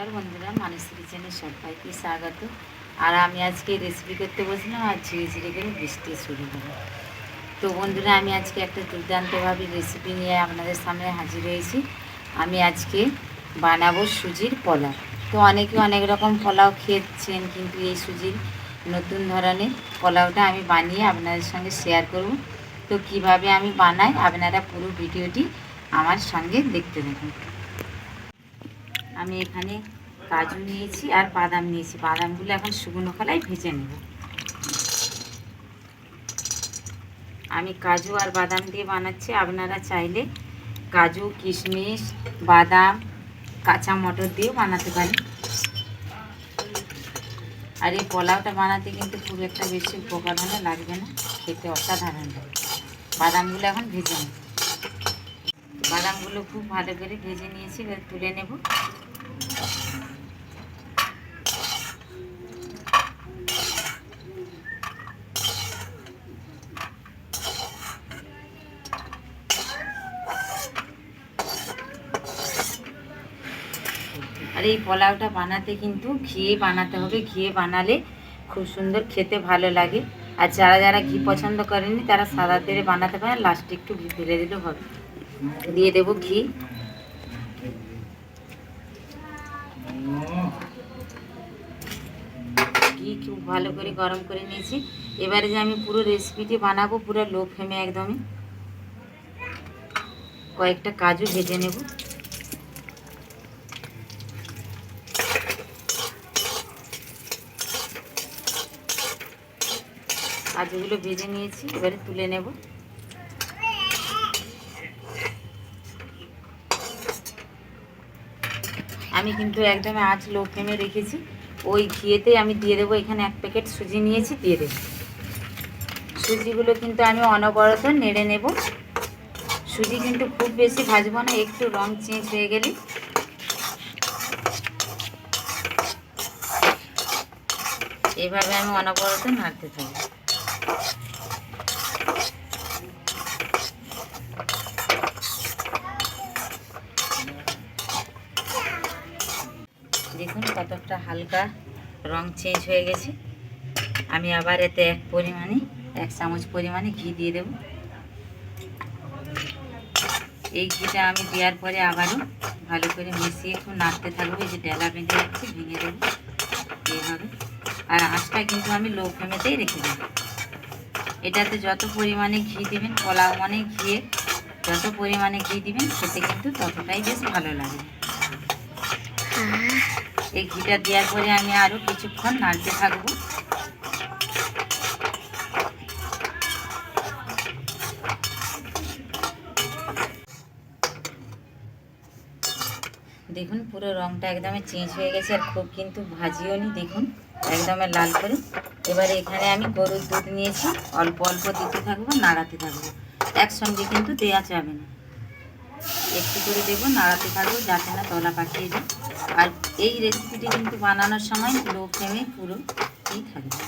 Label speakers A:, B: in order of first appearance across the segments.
A: নমস্কার বন্ধুরা মানুষ কিচেনে সবাইকে স্বাগত। আর আমি আজকে রেসিপি করতে বসলাম, আর ঝিরে ঝিরে করে বৃষ্টি শুরু হলো। তো বন্ধুরা, আমি আজকে একটা দুর্দান্তভাবে রেসিপি নিয়ে আপনাদের সামনে হাজির হয়েছি। আমি আজকে বানাবো সুজির পোলাও। তো অনেকে অনেক রকম পোলাও খেয়েছেন, কিন্তু এই সুজির নতুন ধরনের পোলাওটা আমি বানিয়ে আপনাদের সঙ্গে শেয়ার করব। তো কীভাবে আমি বানাই, আপনারা পুরো ভিডিওটি আমার সঙ্গে দেখতে থাকুন। আমি এখানে কাজু নিয়েছি আর বাদাম নিয়েছি। বাদামগুলো এখন শুকনো খোলায় ভেজে নেব। আমি কাজু আর বাদাম দিয়ে বানাচ্ছি। আপনারা চাইলে কাজু, কিশমিশ, বাদাম, কাঁচা মটর দিয়েও বানাতে পারেন। আর এই পোলাওটা বানাতে কিন্তু খুব একটা বেশি উপকরণে লাগবে না, খেতে অসাধারণ বাদামগুলো এখন ভেজে নেব। বাদামগুলো খুব ভালো করে ভেজে নিয়েছি তুলে নেব। আর এই পোলাওটা বানাতে কিন্তু ঘিয়ে বানাতে হবে। ঘিয়ে বানালে খুব সুন্দর খেতে ভালো লাগে। আর যারা যারা ঘি পছন্দ করেনি তারা সাদা তেলে বানাতে পারে লাস্টে একটু ঘি ফেলে দিলেও হবে। দিয়ে দেবো ঘি। ঘি খুব ভালো করে গরম করে নিয়েছি। এবারে যে আমি পুরো রেসিপিটি বানাবো, পুরো লো ফ্লেমে একদমই। কয়েকটা কাজু ভেজে নেব। কাজুগুলো ভেজে নিয়েছি, এবারে তুলে নেব। আমি কিন্তু একদম আঁচ লো ফ্লেমে রেখেছি। ওই ঘিয়েতেই আমি দিয়ে দেবো, এখানে এক প্যাকেট সুজি নিয়েছি, দিয়ে দেবো। সুজিগুলো কিন্তু আমি অনবরত নেড়ে নেব। সুজি কিন্তু খুব বেশি ভাজবো না, একটু রং চেঞ্জ হয়ে গেলে। এভাবে আমি অনবরত নাড়তে থাকব। দেখুন কতটা হালকা রং চেঞ্জ হয়ে গেছে। আমি আবার এতে এক পরিমাণে, এক চামচ পরিমাণে ঘি দিয়ে দেব। এই ঘিটা আমি দেওয়ার পরে আবারও ভালো করে মিশিয়ে একটু নাড়তে থাকব। এই যে ডেলা বেঁধে যাচ্ছে, ভেঙে দেবো। এইভাবে। আর আঁচটা কিন্তু আমি লো ফ্লেমেতেই রেখে দেবো। এটাতে যত পরিমাণে ঘি দিবেন, পোলাও মানে ঘিয়ে যত পরিমাণে ঘি দিবেন, খেতে কিন্তু ততটাই বেশ ভালো লাগে। এই ঘিটা দেওয়ার পরে আমি আরও কিছুক্ষণ নাড়তে থাকব। দেখুন, পুরো রংটা একদমই চেঞ্জ হয়ে গেছে আর খুব কিন্তু ভাজিও নি, দেখুন, একদমই লাল করে। এবারে এখানে আমি গরুর দুধ নিয়েছি। অল্প অল্প দিতে থাকব, নাড়াতে থাকব। একসঙ্গে কিন্তু দেওয়া যাবে না। একটু করে দেবো, নাড়াতে থাকব, যাতে না তলা পাকিয়ে যায়। আর এই রেসিপিটি কিন্তু বানানোর সময় লো ফ্লেমে পুরো এই থাকবে।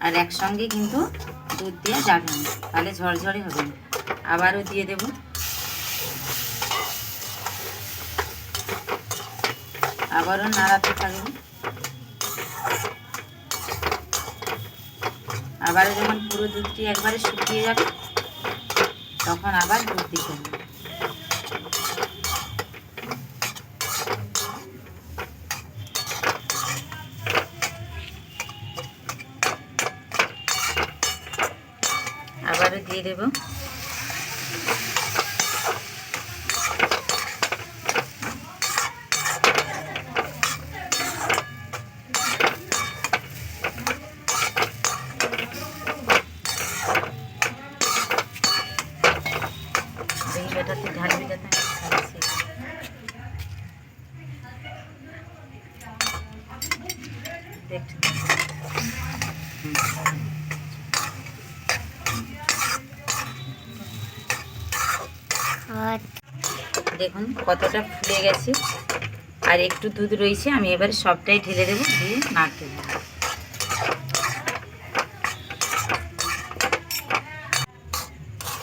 A: আর একসঙ্গে কিন্তু দুধ দেওয়া যাবে না। তাহলে ঝরঝরে হবে না। আবারও দিয়ে দেব। আবারও নাড়াতে থাকব। আবারও যখন পুরো দুধটি একবারে শুকিয়ে যাবে, তখন আবার দুধ দিতে হবে আবারও দিয়ে দেব। দেখুন কতটা ফুলে গেছে। আর একটু দুধ রয়েছে, আমি এবারে সবটাই ঢেলে দেবো, দিয়ে নাড়তে দেবো।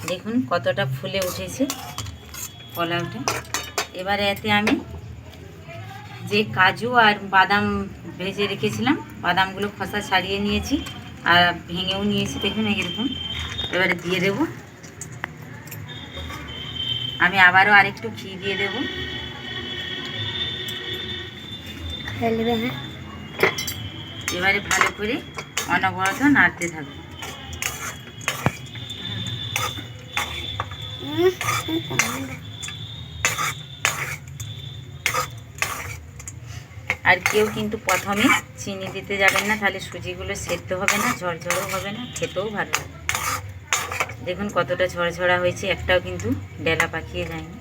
A: দেখুন কতটা ফুলে উঠেছে। পোলাওটা এবারে এতে আমি যে কাজু আর বাদাম ভেজে রেখেছিলাম বাদামগুলো খোসা ছাড়িয়ে নিয়েছি আর ভেঙেও নিয়েছি দেখুন এরকম এবারে দিয়ে দেব। আমি আবারও আরেকটু ঘি দিয়ে দেব।
B: হ্যাঁ।
A: এবারে ভালো করে অনবরত নাড়তে থাকব। আর কেউ কিন্তু প্রথমে চিনি দিতে যাবেন না, তাহলে সুজিগুলো সেদ্ধ হবে না, ঝরঝরও হবে না, খেতেও ভালো হবে দেখুন কতটা ঝরঝরা হয়েছে, একটাও কিন্তু ডেলা পাকিয়ে যায়নি।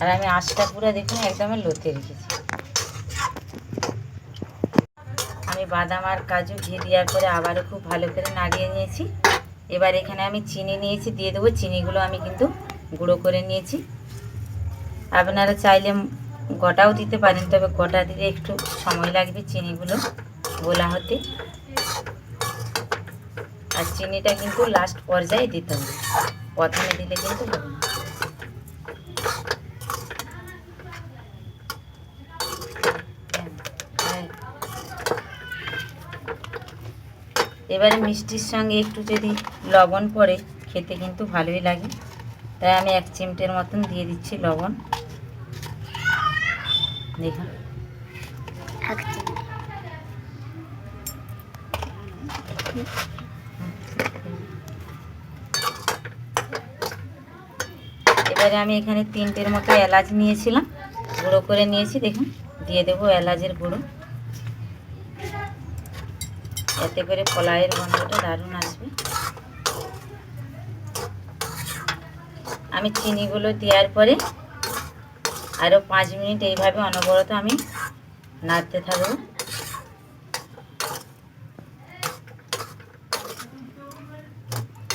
A: আর আমি আঁচটা পুরো দেখুন একদমই লোতে রেখেছি। বাদাম আর কাজু ঘি দেওয়ার পরে আবারও খুব ভালো করে নাড়িয়ে নিয়েছি। এবার এখানে আমি চিনি নিয়েছি, দিয়ে দেবো। চিনিগুলো আমি কিন্তু গুঁড়ো করে নিয়েছি। আপনারা চাইলে গোটাও দিতে পারেন, তবে গোটা দিলে একটু সময় লাগবে চিনিগুলো গোলা হতে। আর চিনিটা কিন্তু লাস্ট পর্যায়ে দিতে হবে। প্রথমে দিলে কিন্তু হবে না। এবারে মিষ্টির সঙ্গে একটু যদি লবণ পড়ে খেতে কিন্তু ভালোই লাগে। তাই আমি এক চিমটের মতন দিয়ে দিচ্ছি লবণ। দেখুন। এবারে আমি এখানে তিনটের মতো এলাচ নিয়েছিলাম। গুঁড়ো করে নিয়েছি দেখুন। দিয়ে দেবো এলাচের গুঁড়ো। এতে করে কলাইয়ের গন্ধটা দারুণ আসবে। আমি চিনিগুলো দেওয়ার পরে আরও পাঁচ মিনিট এইভাবে অনবরত আমি নাড়তে থাকব।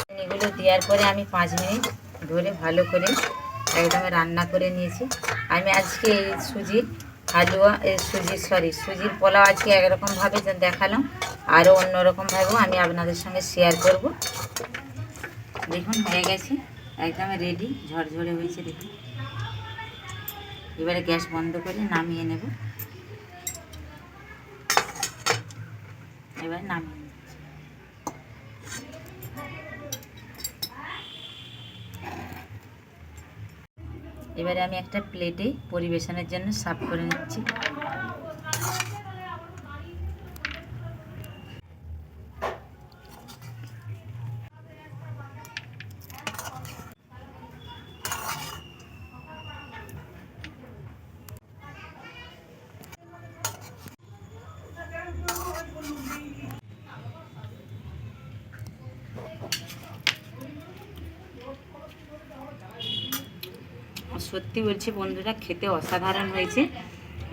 A: চিনিগুলো দেওয়ার পরে আমি পাঁচ মিনিট ধরে ভালো করে একদম রান্না করে নিয়েছি। আমি আজকে এই সুজির হালুয়া সুজির সরি সুজির পোলাও আজকে একরকমভাবে দেখালাম। আরও অন্যরকমভাবেও আমি আপনাদের সঙ্গে শেয়ার করব। দেখুন, হয়ে গেছে। একদম রেডি ঝরঝরে হয়েছে, দেখুন। এবারে গ্যাস বন্ধ করে নামিয়ে নেব। এবার নামিয়ে এবারে আমি একটা প্লেটে পরিবেশনের জন্য সাফ করে নিচ্ছি। সত্যি বলছি, বন্ধুরা, খেতে অসাধারণ হয়েছে।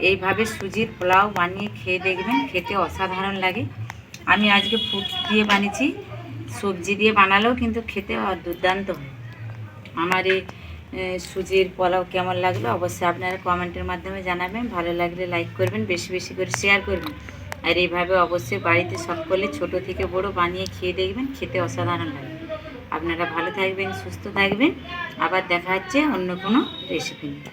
A: এইভাবে সুজির পোলাও বানিয়ে খেয়ে দেখবেন, খেতে অসাধারণ লাগে। আমি আজকে ফুট দিয়ে বানিয়েছি, সবজি দিয়ে বানালেও কিন্তু খেতে দুর্দান্ত। আমার এই সুজির পোলাও কেমন লাগল অবশ্যই আপনারা কমেন্টের মাধ্যমে জানাবেন। ভালো লাগলে লাইক করবেন, বেশি বেশি করে শেয়ার করবেন। আর এইভাবে অবশ্যই বাড়িতে সকলে ছোট থেকে বড় বানিয়ে খেয়ে দেখবেন, খেতে অসাধারণ লাগে। আপনারা ভালো থাকবেন সুস্থ থাকবেন। আবার দেখা হচ্ছে অন্য কোনো রেসিপি নিয়ে।